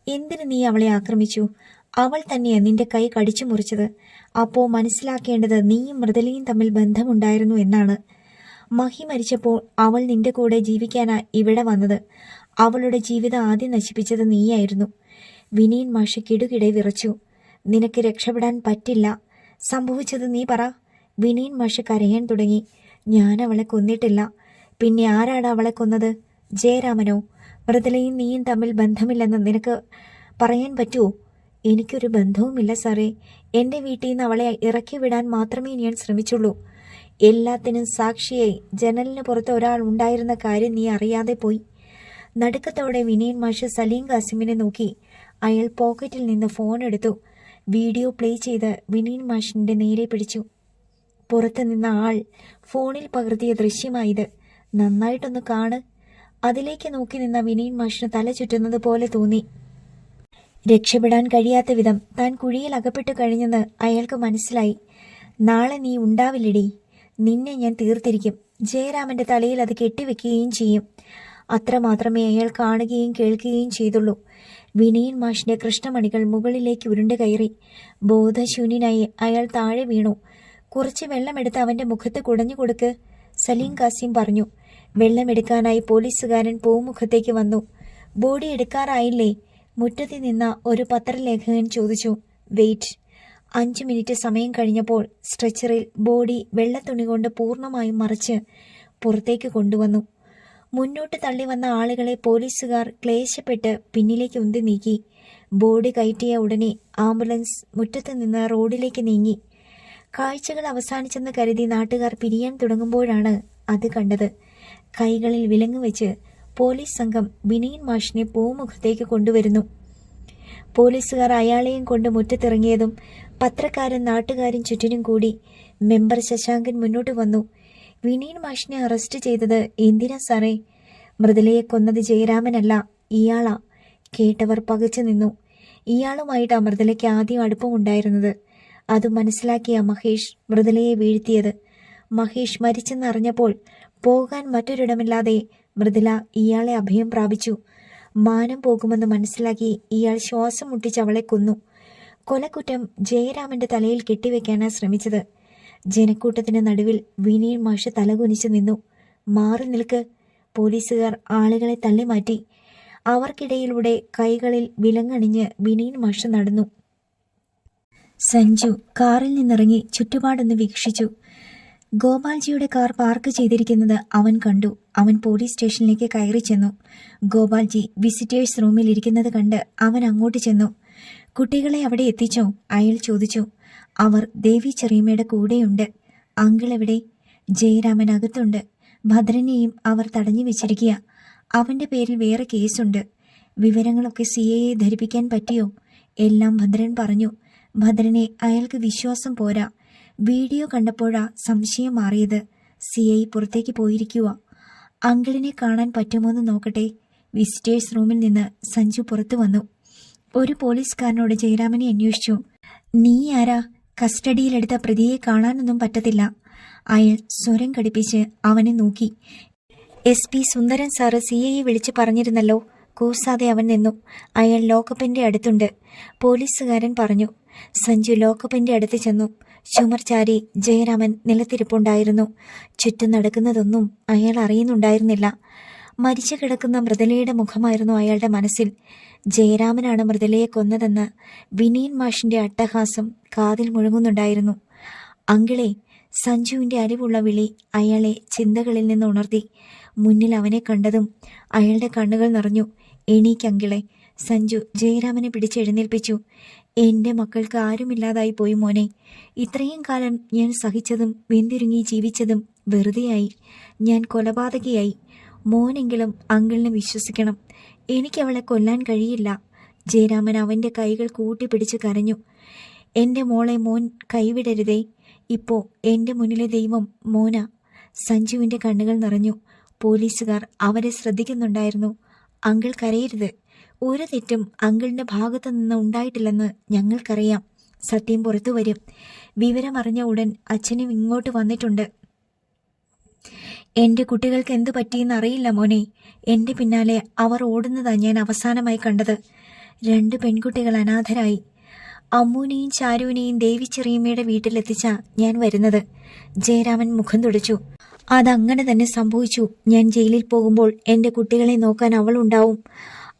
എന്തിന് നീ അവളെ ആക്രമിച്ചു? അവൾ തന്നെയാ നിന്റെ കൈ കടിച്ചു മുറിച്ചത്. അപ്പോ മനസ്സിലാക്കേണ്ടത് നീയും മൃദലയും തമ്മിൽ ബന്ധമുണ്ടായിരുന്നു എന്നാണ്. മഹി മരിച്ചപ്പോൾ അവൾ നിന്റെ കൂടെ ജീവിക്കാനാ ഇവിടെ വന്നത്. അവളുടെ ജീവിതം ആദ്യം നശിപ്പിച്ചത് നീയായിരുന്നു. വിനീൻ മാഷ് കിടുകിടെ വിറച്ചു. നിനക്ക് രക്ഷപ്പെടാൻ പറ്റില്ല. സംഭവിച്ചത് നീ പറ. വിനീൻ മാഷ് കരയാൻ തുടങ്ങി. ഞാൻ അവളെ കൊന്നിട്ടില്ല. പിന്നെ ആരാണ് അവളെ കൊന്നത്? ജയരാമനോ? മൃദലയും നീയും തമ്മിൽ ബന്ധമില്ലെന്ന് നിനക്ക് പറയാൻ പറ്റുമോ എനിക്കൊരു ബന്ധവുമില്ല സാറേ. എന്റെ വീട്ടിൽ നിന്ന് അവളെ ഇറക്കി വിടാൻ മാത്രമേ ഞാൻ ശ്രമിച്ചുള്ളൂ. എല്ലാത്തിനും സാക്ഷിയായി ജനലിന് പുറത്ത് ഒരാൾ ഉണ്ടായിരുന്ന കാര്യം നീ അറിയാതെ പോയി. നടുക്കത്തോടെ വിനയൻ മാഷ് സലീം കാസിമിനെ നോക്കി. അയാൾ പോക്കറ്റിൽ നിന്ന് ഫോൺ എടുത്തു. വീഡിയോ പ്ലേ ചെയ്ത് വിനയൻ മാഷിന്റെ നേരെ പിടിച്ചു. പുറത്ത് നിന്ന ആൾ ഫോണിൽ പകർത്തിയ ദൃശ്യമായത്. നന്നായിട്ടൊന്ന് കാണ്. അതിലേക്ക് നോക്കി നിന്ന വിനയൻ മാഷിന് തല ചുറ്റുന്നത് പോലെ തോന്നി. രക്ഷപ്പെടാൻ കഴിയാത്ത വിധം താൻ കുഴിയിൽ അകപ്പെട്ടു കഴിഞ്ഞെന്ന് അയാൾക്ക് മനസ്സിലായി. നാളെ നീ ഉണ്ടാവില്ലടി. നിന്നെ ഞാൻ തീർത്തിരിക്കും. ജയരാമന്റെ തലയിൽ അത് കെട്ടിവെക്കുകയും ചെയ്യും. അത്രമാത്രമേ അയാൾ കാണുകയും കേൾക്കുകയും ചെയ്തുള്ളൂ. വിനയൻ മാഷിന്റെ കൃഷ്ണമണികൾ മുകളിലേക്ക് ഉരുണ്ടു കയറി. ബോധശൂന്യനായി അയാൾ താഴെ വീണു. കുറച്ച് വെള്ളമെടുത്ത് അവന്റെ മുഖത്ത് കുടഞ്ഞു കൊടുക്ക് സലീം കാസിം പറഞ്ഞു. വെള്ളമെടുക്കാനായി പോലീസുകാരൻ പൂമുഖത്തേക്ക് വന്നു. ബോഡി എടുക്കാറായില്ലേ? മുറ്റത്തിൽ നിന്ന ഒരു പത്രലേഖകൻ ചോദിച്ചു. വെയിറ്റ്. അഞ്ച് മിനിറ്റ് സമയം കഴിഞ്ഞപ്പോൾ സ്ട്രെച്ചറിൽ ബോഡി വെള്ളത്തുണി കൊണ്ട് പൂർണമായും മറിച്ച് പുറത്തേക്ക് കൊണ്ടുവന്നു. മുന്നോട്ട് തള്ളി വന്ന ആളുകളെ പോലീസുകാർ ക്ലേശപ്പെട്ട് പിന്നിലേക്ക് ഉന്തി നീക്കി. ബോഡി കയറ്റിയ ഉടനെ ആംബുലൻസ് മുറ്റത്ത് നിന്ന് റോഡിലേക്ക് നീങ്ങി. കാഴ്ചകൾ അവസാനിച്ചെന്ന് കരുതി നാട്ടുകാർ പിരിയാൻ തുടങ്ങുമ്പോഴാണ് അത് കണ്ടത്. കൈകളിൽ വിലങ്ങ് വെച്ച് പോലീസ് സംഘം ബിനീൻ മാഷിനെ പൂമുഖത്തേക്ക് കൊണ്ടുവരുന്നു. പോലീസുകാർ അയാളെയും കൊണ്ട് മുറ്റത്തിറങ്ങിയതും പത്രക്കാരും നാട്ടുകാരും ചുറ്റിനും കൂടി മെമ്പർ ശശാങ്കൻ മുന്നോട്ട് വന്നു. വിനീൻ മാഷിനെ അറസ്റ്റ് ചെയ്തത് എന്തിനാ സാറേ? മൃദുലയെ കൊന്നത് ജയരാമനല്ല ഇയാളാ. കേട്ടവർ പകച്ചു നിന്നു. ഇയാളുമായിട്ട് മൃദുലയ്ക്ക് ആദ്യം അടുപ്പമുണ്ടായിരുന്നത്. അത് മനസ്സിലാക്കിയ മഹേഷ് മൃദുലയെ വീഴ്ത്തിയത്. മഹേഷ് മരിച്ചെന്നറിഞ്ഞപ്പോൾ പോകാൻ മറ്റൊരിടമില്ലാതെ മൃദുല ഇയാളെ അഭയം പ്രാപിച്ചു. മാനം പോകുമെന്ന് മനസ്സിലാക്കി ഇയാൾ ശ്വാസം മുട്ടിച്ച് അവളെ കൊന്നു. കൊലക്കുറ്റം ജയരാമന്റെ തലയിൽ കെട്ടിവെക്കാനാ ശ്രമിച്ചത്. ജനക്കൂട്ടത്തിന് നടുവിൽ വിനീൻ മാഷ് തലകുനിച്ചു നിന്നു. മാറി നിൽക്ക്. പോലീസുകാർ ആളുകളെ തള്ളിമാറ്റി. അവർക്കിടയിലൂടെ കൈകളിൽ വിലങ്ങണിഞ്ഞ് വിനീൻ മാഷ് നടന്നു. സഞ്ജു കാറിൽ നിന്നിറങ്ങി ചുറ്റുപാടൊന്ന് വീക്ഷിച്ചു. ഗോപാൽജിയുടെ കാർ പാർക്ക് ചെയ്തിരിക്കുന്നത് അവൻ കണ്ടു. അവൻ പോലീസ് സ്റ്റേഷനിലേക്ക് കയറി ചെന്നു. ഗോപാൽജി വിസിറ്റേഴ്സ് റൂമിൽ ഇരിക്കുന്നത് കണ്ട് അവൻ അങ്ങോട്ട് ചെന്നു. കുട്ടികളെ അവിടെ എത്തിച്ചോ? അയാൾ ചോദിച്ചു. അവർ ദേവി ചെറിയമ്മയുടെ കൂടെയുണ്ട്. അങ്കിൾ എവിടെ? ജയരാമൻ അകത്തുണ്ട്. ഭദ്രനെയും അവർ തടഞ്ഞു വെച്ചിരിക്കുക. അവന്റെ പേരിൽ വേറെ കേസുണ്ട്. വിവരങ്ങളൊക്കെ സി എയെ ധരിപ്പിക്കാൻ പറ്റിയോ? എല്ലാം ഭദ്രൻ പറഞ്ഞു. ഭദ്രനെ അയാൾക്ക് വിശ്വാസം പോരാ. വീഡിയോ കണ്ടപ്പോഴാ സംശയം മാറിയത്. സി ഐ പുറത്തേക്ക് പോയിരിക്കുക അങ്കിളിനെ കാണാൻ പറ്റുമോ എന്ന് നോക്കട്ടെ. വിസിറ്റേഴ്സ് റൂമിൽ നിന്ന് സഞ്ജു പുറത്തു വന്നു. ഒരു പോലീസുകാരനോട് ജയരാമനെ അന്വേഷിച്ചു. നീ ആരാ? കസ്റ്റഡിയിലെടുത്ത പ്രതിയെ കാണാനൊന്നും പറ്റത്തില്ല. അയാൾ സ്വരം കടിപ്പിച്ച് അവനെ നോക്കി. S P Sundaran sir C I വിളിച്ച് പറഞ്ഞിരുന്നല്ലോ. കൂസാതെ അവൻ നിന്നു. അയാൾ ലോക്കപ്പിന്റെ അടുത്തുണ്ട്. പോലീസുകാരൻ പറഞ്ഞു. സഞ്ജു ലോക്കപ്പിന്റെ അടുത്ത് ചെന്നു. ചുമർചാരി ജയരാമൻ നിലത്തിരിപ്പുണ്ടായിരുന്നു. ചുറ്റും നടക്കുന്നതൊന്നും അയാൾ അറിയുന്നുണ്ടായിരുന്നില്ല. മരിച്ചു കിടക്കുന്ന മൃദലയുടെ മുഖമായിരുന്നു അയാളുടെ മനസ്സിൽ. ജയരാമനാണ് മൃദലയെ കൊന്നതെന്ന് വിനീൻ മാഷിന്റെ അട്ടഹാസം കാതിൽ മുഴങ്ങുന്നുണ്ടായിരുന്നു. അങ്കിളെ സഞ്ജുവിന്റെ അരിവുള്ള വിളി അയാളെ ചിന്തകളിൽ നിന്ന് ഉണർത്തി. മുന്നിൽ അവനെ കണ്ടതും അയാളുടെ കണ്ണുകൾ നിറഞ്ഞു. എണീക്കങ്കിളെ സഞ്ജു ജയരാമനെ പിടിച്ചെഴുന്നേൽപ്പിച്ചു എന്റെ മക്കൾക്ക് ആരുമില്ലാതായി പോയി മോനെ. ഇത്രയും കാലം ഞാൻ സഹിച്ചതും വെന്തിരുങ്ങി ജീവിച്ചതും വെറുതെയായി. ഞാൻ കൊലപാതകയായി. മോനെങ്കിലും അങ്കിളിനെ വിശ്വസിക്കണം. എനിക്ക് അവളെ കൊല്ലാൻ കഴിയില്ല. ജയരാമൻ അവന്റെ കൈകൾ കൂട്ടിപ്പിടിച്ച് കരഞ്ഞു. എന്റെ മോളെ മോൻ കൈവിടരുതേ. ഇപ്പോൾ എന്റെ മുന്നിലെ ദൈവം മോന. സഞ്ജുവിന്റെ കണ്ണുകൾ നിറഞ്ഞു. പോലീസുകാർ അവരെ ശ്രദ്ധിക്കുന്നുണ്ടായിരുന്നു. അങ്കിൾ കരയരുത്. ഒരു തെറ്റും അങ്കിളിന്റെ ഭാഗത്തു നിന്ന് ഉണ്ടായിട്ടില്ലെന്ന് ഞങ്ങൾക്കറിയാം. സത്യം പുറത്തു വരും. വിവരമറിഞ്ഞ ഉടൻ അച്ഛനും ഇങ്ങോട്ട് വന്നിട്ടുണ്ട്. എന്റെ കുട്ടികൾക്ക് എന്തു പറ്റിയെന്ന് അറിയില്ല മോനെ. എന്റെ പിന്നാലെ അവർ ഓടുന്നതാ ഞാൻ അവസാനമായി കണ്ടത്. രണ്ട് പെൺകുട്ടികൾ അനാഥരായി. അമ്മൂനെയും ചാരുവിനെയും ദേവി ചെറിയമ്മയുടെ വീട്ടിലെത്തിച്ച ഞാൻ വരുന്നത്. ജയരാമൻ മുഖം തുടച്ചു. അതങ്ങനെ തന്നെ സംഭവിച്ചു. ഞാൻ ജയിലിൽ പോകുമ്പോൾ എന്റെ കുട്ടികളെ നോക്കാൻ അവൾ ഉണ്ടാവും.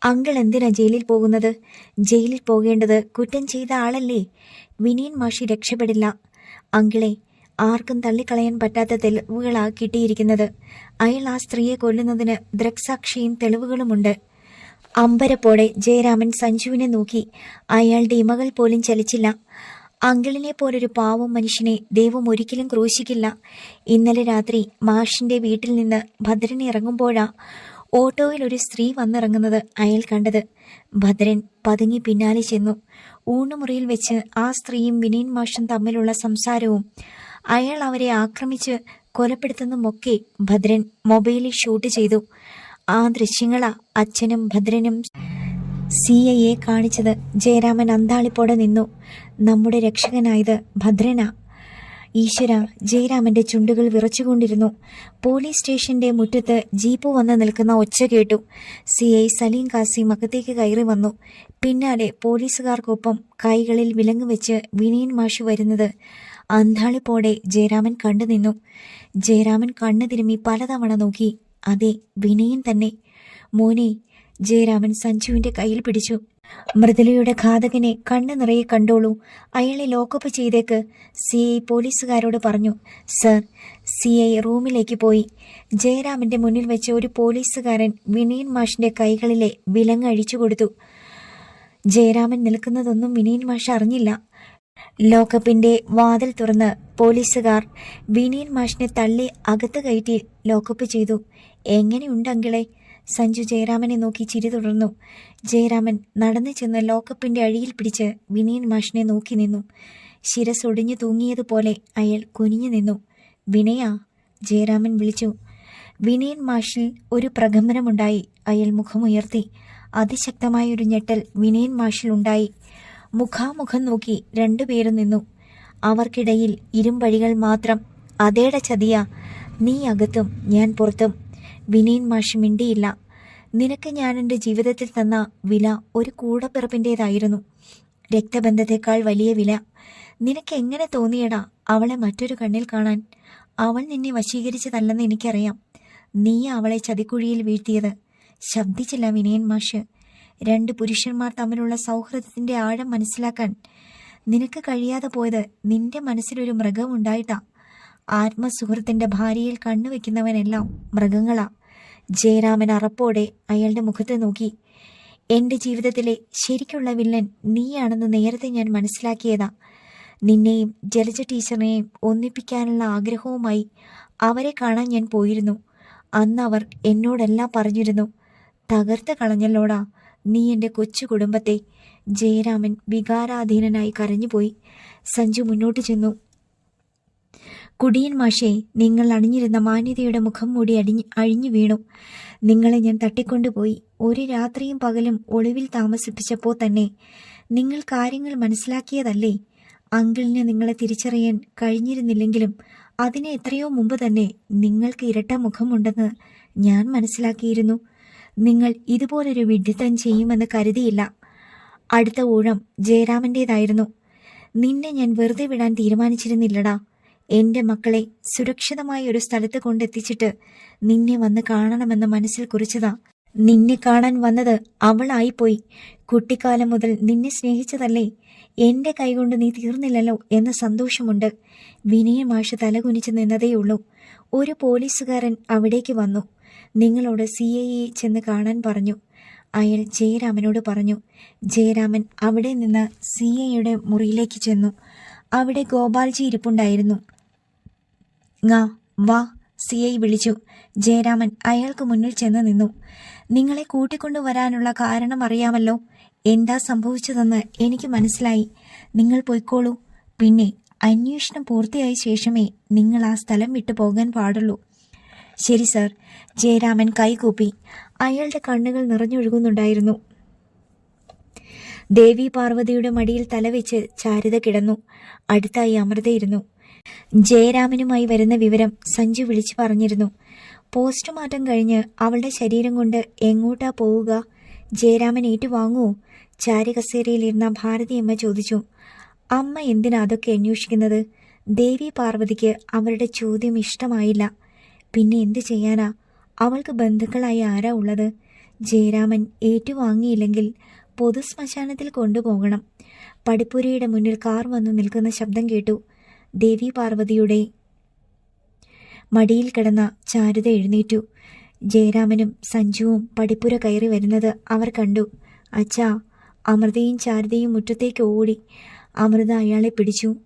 അങ്കിൾ എന്തിനാ ജയിലിൽ പോകുന്നത്? ജയിലിൽ പോകേണ്ടത് കുറ്റം ചെയ്ത ആളല്ലേ? വിനീൻ മാഷി രക്ഷപ്പെടില്ല. അങ്കിളെ ആർക്കും തള്ളിക്കളയാൻ പറ്റാത്ത തെളിവുകളാ കിട്ടിയിരിക്കുന്നത് അയാൾ ആ സ്ത്രീയെ കൊല്ലുന്നതിന് ദൃക്സാക്ഷിയും തെളിവുകളുമുണ്ട്. അമ്പരപ്പോടെ ജയരാമൻ സഞ്ജുവിനെ നോക്കി. അയാളുടെ ഇമകൾ പോലും ചലിച്ചില്ല. അങ്കിളിനെ പോലൊരു പാവം മനുഷ്യനെ ദൈവം ഒരിക്കലും ക്രൂശിക്കില്ല. ഇന്നലെ രാത്രി മാഷിന്റെ വീട്ടിൽ നിന്ന് ഭദ്രൻ ഇറങ്ങുമ്പോഴാ ഓട്ടോയിൽ ഒരു സ്ത്രീ വന്നിറങ്ങുന്നത് അയാൾ കണ്ടത്. ഭദ്രൻ പതുങ്ങി പിന്നാലെ ചെന്നു. ഊണുമുറിയിൽ വെച്ച് ആ സ്ത്രീയും വിനീൻ മാഷും തമ്മിലുള്ള സംസാരവും അയാൾ അവരെ ആക്രമിച്ച് കൊലപ്പെടുത്തുന്നതുമൊക്കെ ഭദ്രൻ മൊബൈലിൽ ഷൂട്ട് ചെയ്തു. ആ ദൃശ്യങ്ങളാ അച്ഛനും ഭദ്രനും സി ഐയെ കാണിച്ചത്. ജയരാമൻ അന്താളിപ്പോടെ നിന്നു. നമ്മുടെ രക്ഷകനായത് ഭദ്രന. ഈശ്വര ജയരാമന്റെ ചുണ്ടുകൾ വിറച്ചുകൊണ്ടിരുന്നു. പോലീസ് സ്റ്റേഷന്റെ മുറ്റത്ത് ജീപ്പ് വന്ന് നിൽക്കുന്ന ഒച്ച കേട്ടു. സി ഐ സലീം കാസിം അകത്തേക്ക് കയറി വന്നു. പിന്നാലെ പോലീസുകാർക്കൊപ്പം കൈകളിൽ വിലങ്ങുവെച്ച് വിനയൻ മാഷു വരുന്നത് അന്താളിപ്പോടെ ജയരാമൻ കണ്ടു നിന്നു. ജയരാമൻ കണ്ണു തിരുമ്മി പലതവണ നോക്കി. അതെ വിനയൻ തന്നെ. മോനെ ജയരാമൻ സഞ്ജുവിന്റെ കയ്യിൽ പിടിച്ചു. മൃദുലയുടെ ഘാതകനെ കണ്ണു നിറയെ കണ്ടോളൂ. അയാളെ ലോക്കപ്പ് ചെയ്തേക്ക് സി ഐ പോലീസുകാരോട് പറഞ്ഞു. സർ സി ഐ റൂമിലേക്ക് പോയി. ജയരാമന്റെ മുന്നിൽ വെച്ച് ഒരു പോലീസുകാരൻ വിനയൻ മാഷിന്റെ കൈകളിലെ വിലങ്ങ് അഴിച്ചു കൊടുത്തു. ജയരാമൻ നിൽക്കുന്നതൊന്നും വിനയൻ മാഷ് അറിഞ്ഞില്ല. ലോക്കപ്പിന്റെ വാതിൽ തുറന്ന് പോലീസുകാർ വിനീൻ മാഷിനെ തള്ളി അകത്ത് കയറ്റി ലോക്കപ്പ് ചെയ്തു. എങ്ങനെയുണ്ട് അങ്കിളെ സഞ്ജു ജയരാമനെ നോക്കി ചിരി തുടർന്നു. ജയരാമൻ നടന്നു ചെന്ന് ലോക്കപ്പിന്റെ അഴിയിൽ പിടിച്ച് വിനീൻ മാഷിനെ നോക്കി നിന്നു. ശിരസ് ഒടിഞ്ഞു തൂങ്ങിയതുപോലെ അയാൾ കുനിഞ്ഞു നിന്നു. വിനയാ? ജയരാമൻ വിളിച്ചു. വിനയൻ മാഷിൽ ഒരു പ്രകമ്പനമുണ്ടായി. അയാൾ മുഖമുയർത്തി. അതിശക്തമായ ഒരു ഞെട്ടൽ വിനയൻ മാഷിൽ ഉണ്ടായി മുഖാമുഖം നോക്കി രണ്ടുപേരും നിന്നു. അവർക്കിടയിൽ ഇരുമ്പഴികൾ മാത്രം. അതേടെ ചതിയ. നീ അകത്തും ഞാൻ പുറത്തും. വിനീൻ മാഷി മിണ്ടിയില്ല. നിനക്ക് ഞാൻ എന്റെ ജീവിതത്തിൽ തന്ന വില ഒരു കൂടപ്പിറപ്പിന്റേതായിരുന്നു രക്തബന്ധത്തെക്കാൾ വലിയ വില. നിനക്ക് എങ്ങനെ തോന്നിയടാ അവളെ മറ്റൊരു കണ്ണിൽ കാണാൻ? അവൾ നിന്നെ വശീകരിച്ചതല്ലെന്ന് എനിക്കറിയാം. നീ അവളെ ചതിക്കുഴിയിൽ വീഴ്ത്തിയത്. ശബ്ദിച്ചില്ല വിനയൻ മാഷ്. രണ്ട് പുരുഷന്മാർ തമ്മിലുള്ള സൗഹൃദത്തിന്റെ ആഴം മനസ്സിലാക്കാൻ നിനക്ക് കഴിയാതെ പോയത് നിന്റെ മനസ്സിലൊരു മൃഗം ഉണ്ടായിട്ടാ. ആത്മസുഹൃത്തിന്റെ ഭാര്യയിൽ കണ്ണുവെക്കുന്നവനെല്ലാം മൃഗങ്ങളാ. ജയരാമൻ അറപ്പോടെ അയാളുടെ മുഖത്ത് നോക്കി. എന്റെ ജീവിതത്തിലെ ശരിക്കുള്ള വില്ലൻ നീയാണെന്ന് നേരത്തെ ഞാൻ മനസ്സിലാക്കിയതാ. നിന്നെയും ജലജ ടീച്ചറിനെയും ഒന്നിപ്പിക്കാനുള്ള ആഗ്രഹവുമായി അവരെ കാണാൻ ഞാൻ പോയിരുന്നു. അന്ന് അവർ എന്നോടെല്ലാം പറഞ്ഞിരുന്നു തകർത്ത് കളഞ്ഞല്ലോടാ. നീ എന്റെ കൊച്ചു കുടുംബത്തെ ജയരാമൻ വികാരാധീനനായി കരഞ്ഞുപോയി. സഞ്ജു മുന്നോട്ട് ചെന്നു. കുടിയൻ മാഷെ നിങ്ങൾ അണിഞ്ഞിരുന്ന മാന്യതയുടെ മുഖം മൂടി അടിഞ്ഞ് അഴിഞ്ഞു വീണു. നിങ്ങളെ ഞാൻ തട്ടിക്കൊണ്ടുപോയി. ഒരു രാത്രിയും പകലും ഒളിവിൽ താമസിപ്പിച്ചപ്പോൾ തന്നെ നിങ്ങൾ കാര്യങ്ങൾ മനസ്സിലാക്കിയതല്ലേ? അങ്കിളിന് നിങ്ങളെ തിരിച്ചറിയാൻ കഴിഞ്ഞിരുന്നില്ലെങ്കിലും അതിന് എത്രയോ മുമ്പ് തന്നെ നിങ്ങൾക്ക് ഇരട്ട മുഖമുണ്ടെന്ന് ഞാൻ മനസ്സിലാക്കിയിരുന്നു. നിങ്ങൾ ഇതുപോലൊരു വിഡ്ഢിത്തം ചെയ്യുമെന്ന് കരുതിയില്ല. അടുത്ത ഊഴം ജയരാമന്റേതായിരുന്നു നിന്നെ ഞാൻ വെറുതെ വിടാൻ തീരുമാനിച്ചിരുന്നില്ലടാ. എന്റെ മക്കളെ സുരക്ഷിതമായ ഒരു സ്ഥലത്ത് കൊണ്ടെത്തിച്ചിട്ട് നിന്നെ വന്ന് കാണണമെന്ന് മനസ്സിൽ കുറിച്ചതാ. നിന്നെ കാണാൻ വന്നത് അവളായിപ്പോയി. കുട്ടിക്കാലം മുതൽ നിന്നെ സ്നേഹിച്ചതല്ലേ? എന്റെ കൈകൊണ്ട് നീ തീർന്നില്ലല്ലോ എന്ന സന്തോഷമുണ്ട്. വിനയമാഷ് തലകുനിച്ച് നിന്നതേയുള്ളൂ. ഒരു പോലീസുകാരൻ അവിടേക്ക് വന്നു. നിങ്ങളോട് സി ഐ എ ചെന്ന് കാണാൻ പറഞ്ഞു. അയാൾ ജയരാമനോട് പറഞ്ഞു ജയരാമൻ അവിടെ നിന്ന് സി ഐയുടെ മുറിയിലേക്ക് ചെന്നു. അവിടെ ഗോപാൽജി ഇരിപ്പുണ്ടായിരുന്നു. ങാ വാ സി ഐ വിളിച്ചു. ജയരാമൻ അയാൾക്ക് മുന്നിൽ ചെന്ന് നിന്നു. നിങ്ങളെ കൂട്ടിക്കൊണ്ടുവരാനുള്ള കാരണം അറിയാമല്ലോ. എന്താ സംഭവിച്ചതെന്ന് എനിക്ക് മനസ്സിലായി. നിങ്ങൾ പൊയ്ക്കോളൂ. പിന്നെ അന്വേഷണം പൂർത്തിയായ ശേഷമേ നിങ്ങൾ ആ സ്ഥലം വിട്ടു പോകാൻ പാടുള്ളൂ. ശരി സർ. ജയരാമൻ കൈകൂപ്പി. അയാളുടെ കണ്ണുകൾ നിറഞ്ഞൊഴുകുന്നുണ്ടായിരുന്നു. ദേവി പാർവതിയുടെ മടിയിൽ തലവെച്ച് ചാരിത കിടന്നു. അടുത്തായി അമൃതയിരുന്നു ജയരാമനുമായി വരുന്ന വിവരം സഞ്ജു വിളിച്ചു പറഞ്ഞിരുന്നു. പോസ്റ്റ്മോർട്ടം കഴിഞ്ഞ് അവളുടെ ശരീരം കൊണ്ട് എങ്ങോട്ടാ പോവുക? ജയരാമൻ ഏറ്റുവാങ്ങുമോ ചാരികസേരയിലിരുന്ന ഭാരതിയമ്മ ചോദിച്ചു. അമ്മ എന്തിനാ അതൊക്കെ അന്വേഷിക്കുന്നത്? ദേവി പാർവതിക്ക് അവരുടെ ചോദ്യം ഇഷ്ടമായില്ല. പിന്നെ എന്തു ചെയ്യാനാ? അവൾക്ക് ബന്ധുക്കളായി ആരാ ഉള്ളത്? ജയരാമൻ ഏറ്റുവാങ്ങിയില്ലെങ്കിൽ പൊതുശ്മശാനത്തിൽ കൊണ്ടുപോകണം. പടിപ്പുരയുടെ മുന്നിൽ കാർ വന്നു നിൽക്കുന്ന ശബ്ദം കേട്ടു. ദേവി പാർവതിയുടെ മടിയിൽ കിടന്ന ചാരുത എഴുന്നേറ്റു. ജയരാമനും സഞ്ജുവും പടിപ്പുര കയറി വരുന്നത് അവർ കണ്ടു. അച്ഛാ അമൃതയും ചാരുതയും മുറ്റത്തേക്ക് ഓടി. അമൃത അയാളെ പിടിച്ചു.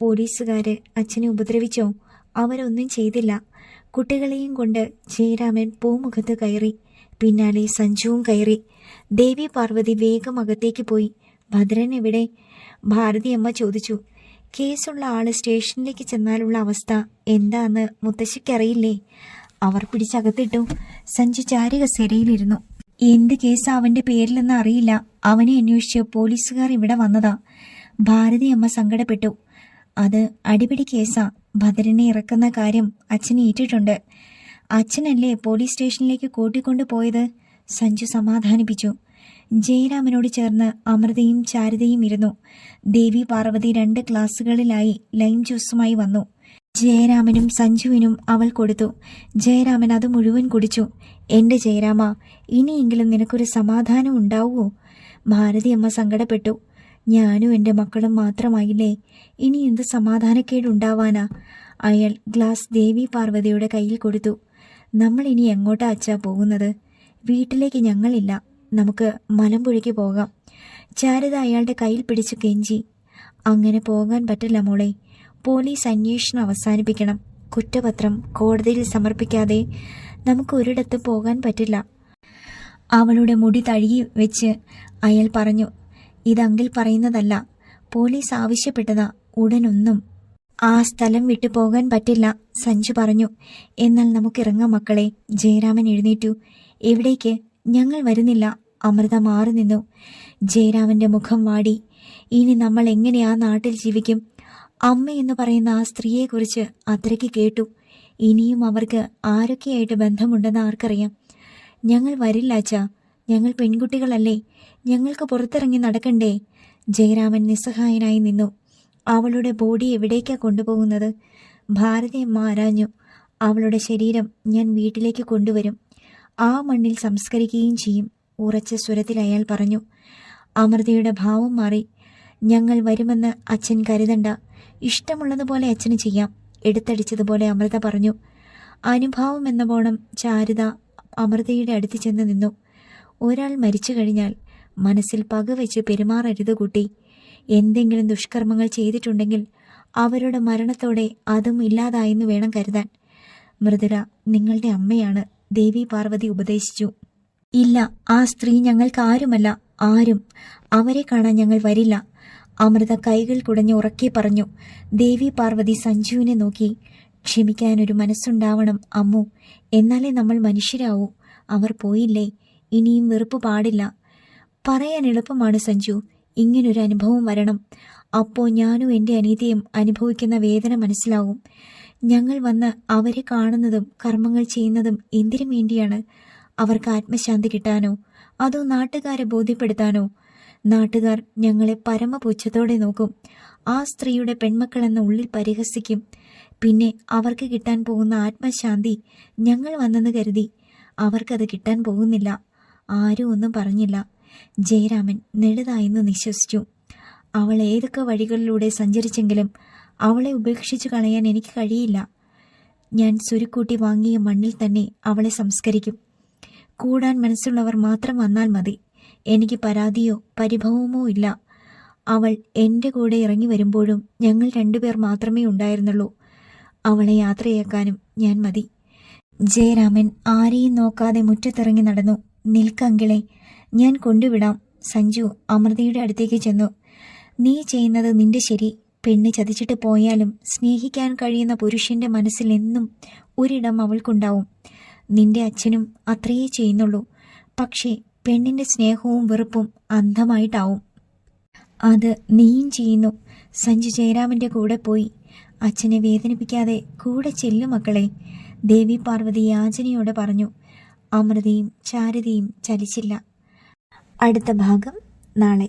പോലീസുകാര് അച്ഛനെ ഉപദ്രവിച്ചോ? അവരൊന്നും ചെയ്തില്ല. കുട്ടികളെയും കൊണ്ട് ജയരാമൻ പൂമുഖത്ത് കയറി പിന്നാലെ സഞ്ജുവും കയറി. ദേവി പാർവതി വേഗം അകത്തേക്ക് പോയി. ഭദ്രൻ എവിടെ? ഭാരതിയമ്മ ചോദിച്ചു. കേസുള്ള ആൾ സ്റ്റേഷനിലേക്ക് ചെന്നാലുള്ള അവസ്ഥ എന്താന്ന് മുത്തശ്ശിക്കറിയില്ലേ? അവർ പിടിച്ചകത്തിട്ടു. സഞ്ജു ചാരികസേരയിലിരുന്നു. എന്ത് കേസ് അവന്റെ പേരിലെന്ന് അറിയില്ല. അവനെ അന്വേഷിച്ച് പോലീസുകാർ ഇവിടെ വന്നതാ. ഭാരതിയമ്മ സങ്കടപ്പെട്ടു. അത് അടിപിടി കേസാ. ഭദ്രനെ ഇറക്കുന്ന കാര്യം അച്ഛൻ ഏറ്റിട്ടുണ്ട്. അച്ഛനല്ലേ പോലീസ് സ്റ്റേഷനിലേക്ക് കൂട്ടിക്കൊണ്ടു പോയത്? സഞ്ജു സമാധാനിപ്പിച്ചു. ജയരാമനോട് ചേർന്ന് അമൃതയും ചാരുതയും ഇരുന്നു. ദേവി പാർവതി രണ്ട് ക്ലാസ്സുകളിലായി ലൈം ജ്യൂസുമായി വന്നു. ജയരാമനും സഞ്ജുവിനും അവൾ കൊടുത്തു. ജയരാമൻ അത് മുഴുവൻ കുടിച്ചു. എന്റെ ജയരാമ ഇനിയെങ്കിലും നിനക്കൊരു സമാധാനം ഉണ്ടാവുമോ? ഭാരതി അമ്മ സങ്കടപ്പെട്ടു. ഞാനും എന്റെ മക്കളും മാത്രമായില്ലേ? ഇനി എന്ത് സമാധാനക്കേടുണ്ടാവാനാ? അയാൾ ഗ്ലാസ് ദേവി പാർവതിയുടെ കയ്യിൽ കൊടുത്തു. നമ്മൾ ഇനി എങ്ങോട്ടാ അച്ഛാ പോകുന്നത്? വീട്ടിലേക്ക് ഞങ്ങളില്ല. നമുക്ക് മലമ്പുഴയ്ക്ക് പോകാം. ചാരുത അയാളുടെ കയ്യിൽ പിടിച്ചു കെഞ്ചി. അങ്ങനെ പോകാൻ പറ്റില്ല മോളെ. പോലീസ് അന്വേഷണം അവസാനിപ്പിക്കണം. കുറ്റപത്രം കോടതിയിൽ സമർപ്പിക്കാതെ നമുക്ക് ഒരിടത്ത് പോകാൻ പറ്റില്ല. അവളുടെ മുടി തഴുകി വെച്ച് അയാൾ പറഞ്ഞു ഇതങ്കിൽ പറയുന്നതല്ല. പോലീസ് ആവശ്യപ്പെട്ടതാ ഉടനൊന്നും. ആ സ്ഥലം വിട്ടു പോകാൻ പറ്റില്ല സഞ്ജു പറഞ്ഞു. എന്നാൽ നമുക്കിറങ്ങാം മക്കളെ ജയരാമൻ എഴുന്നേറ്റു. എവിടേക്ക്? ഞങ്ങൾ വരുന്നില്ല. അമൃത മാറി നിന്നു. ജയരാമന്റെ മുഖം വാടി. ഇനി നമ്മൾ എങ്ങനെ ആ നാട്ടിൽ ജീവിക്കും? അമ്മ എന്ന് പറയുന്ന ആ സ്ത്രീയെക്കുറിച്ച് അത്രയ്ക്ക് കേട്ടു. ഇനിയും അവർക്ക് ആരൊക്കെയായിട്ട് ബന്ധമുണ്ടെന്ന് ആർക്കറിയാം? ഞങ്ങൾ വരില്ല അച്ഛാ. ഞങ്ങൾ പെൺകുട്ടികളല്ലേ? ഞങ്ങൾക്ക് പുറത്തിറങ്ങി നടക്കണ്ടേ? ജയരാമൻ നിസ്സഹായനായി നിന്നു. അവളുടെ ബോഡി എവിടേക്കാ കൊണ്ടുപോകുന്നത്? ഭാരതി മാരാഞ്ഞു. അവളുടെ ശരീരം ഞാൻ വീട്ടിലേക്ക് കൊണ്ടുവരും. ആ മണ്ണിൽ സംസ്കരിക്കുകയും ചെയ്യും ഉറച്ച സ്വരത്തിൽ അയാൾ പറഞ്ഞു. അമൃതയുടെ ഭാവം മാറി. ഞങ്ങൾ വരുമെന്ന് അച്ഛൻ കരുതണ്ട. ഇഷ്ടമുള്ളതുപോലെ അച്ഛന് ചെയ്യാം എടുത്തടിച്ചതുപോലെ അമൃത പറഞ്ഞു. അനുഭാവം എന്ന പോണം ചാരുത അമൃതയുടെ അടുത്ത് ചെന്ന് നിന്നു. ഒരാൾ മരിച്ചു കഴിഞ്ഞാൽ മനസ്സിൽ പകവെച്ച് പെരുമാറരുത് കുട്ടി. എന്തെങ്കിലും ദുഷ്കർമ്മങ്ങൾ ചെയ്തിട്ടുണ്ടെങ്കിൽ അവരുടെ മരണത്തോടെ അതും ഇല്ലാതായെന്ന് വേണം കരുതാൻ. മൃദുര നിങ്ങളുടെ അമ്മയാണ് ദേവി പാർവതി ഉപദേശിച്ചു. ഇല്ല ആ സ്ത്രീ ഞങ്ങൾക്ക് ആരുമല്ല. ആരും അവരെ കാണാൻ ഞങ്ങൾ വരില്ല. അമൃത കൈകൾ കുടഞ്ഞ് ഉറക്കെ പറഞ്ഞു. ദേവി പാർവതി സഞ്ജുവിനെ നോക്കി. ക്ഷമിക്കാനൊരു മനസ്സുണ്ടാവണം അമ്മു. എന്നാലേ നമ്മൾ മനുഷ്യരാവൂ. അവർ പോയില്ലേ? ഇനിയും വെറുപ്പ് പാടില്ല. പറയാൻ എളുപ്പമാണ് സഞ്ജു. ഇങ്ങനൊരു അനുഭവം വരണം. അപ്പോൾ ഞാനും എന്റെ അനീതിയും അനുഭവിക്കുന്ന വേദന മനസ്സിലാവും. ഞങ്ങൾ വന്ന് അവരെ കാണുന്നതും കർമ്മങ്ങൾ ചെയ്യുന്നതും എന്തിനു വേണ്ടിയാണ്? അവർക്ക് ആത്മശാന്തി കിട്ടാനോ? അതോ നാട്ടുകാരെ ബോധ്യപ്പെടുത്താനോ? നാട്ടുകാർ ഞങ്ങളെ പരമപുച്ഛത്തോടെ നോക്കും. ആ സ്ത്രീയുടെ പെൺമക്കളെന്ന ഉള്ളിൽ പരിഹസിക്കും. പിന്നെ അവർക്ക് കിട്ടാൻ പോകുന്ന ആത്മശാന്തി ഞങ്ങൾ വന്നെന്ന് കരുതി. അവർക്കത് കിട്ടാൻ പോകുന്നില്ല. ആരും ഒന്നും പറഞ്ഞില്ല. ജയരാമൻ നെടുതായെന്ന് നിശ്വസിച്ചു. അവൾ ഏതൊക്കെ വഴികളിലൂടെ സഞ്ചരിച്ചെങ്കിലും അവളെ ഉപേക്ഷിച്ചു കളയാൻ എനിക്ക് കഴിയില്ല. ഞാൻ സുരുക്കൂട്ടി വാങ്ങിയ മണ്ണിൽ തന്നെ അവളെ സംസ്കരിക്കും. കൂടാൻ മനസ്സുള്ളവർ മാത്രം വന്നാൽ മതി. എനിക്ക് പരാതിയോ പരിഭവമോ ഇല്ല. അവൾ എന്റെ കൂടെ ഇറങ്ങി വരുമ്പോഴും ഞങ്ങൾ രണ്ടുപേർ മാത്രമേ ഉണ്ടായിരുന്നുള്ളൂ. അവളെ യാത്രയാക്കാനും ഞാൻ മതി. ജയരാമൻ ആരെയും നോക്കാതെ മുറ്റത്തിറങ്ങി നടന്നു. നിൽക്കങ്കിളെ ഞാൻ കൊണ്ടുവിടാം. സഞ്ജു അമൃതയുടെ അടുത്തേക്ക് ചെന്നു. നീ ചെയ്യുന്നത് നിന്റെ ശരി. പെണ്ണ് ചതിച്ചിട്ട് പോയാലും സ്നേഹിക്കാൻ കഴിയുന്ന പുരുഷന്റെ മനസ്സിൽ എന്നും ഒരിടം അവൾക്കുണ്ടാവും. നിന്റെ അച്ഛനും അത്രയേ ചെയ്യുന്നുള്ളൂ. പക്ഷേ പെണ്ണിന്റെ സ്നേഹവും വെറുപ്പും അന്ധമായിട്ടാവും. അത് നീയും ചെയ്യുന്നു. സഞ്ജു ജയരാമന്റെ കൂടെ പോയി. അച്ഛനെ വേദനിപ്പിക്കാതെ കൂടെ ചെല്ലു മക്കളെ ദേവി പാർവതി യാചനയോടെ പറഞ്ഞു. അമൃതയും ചാരുതയും ചലിച്ചില്ല. അടുത്ത ഭാഗം നാളെ.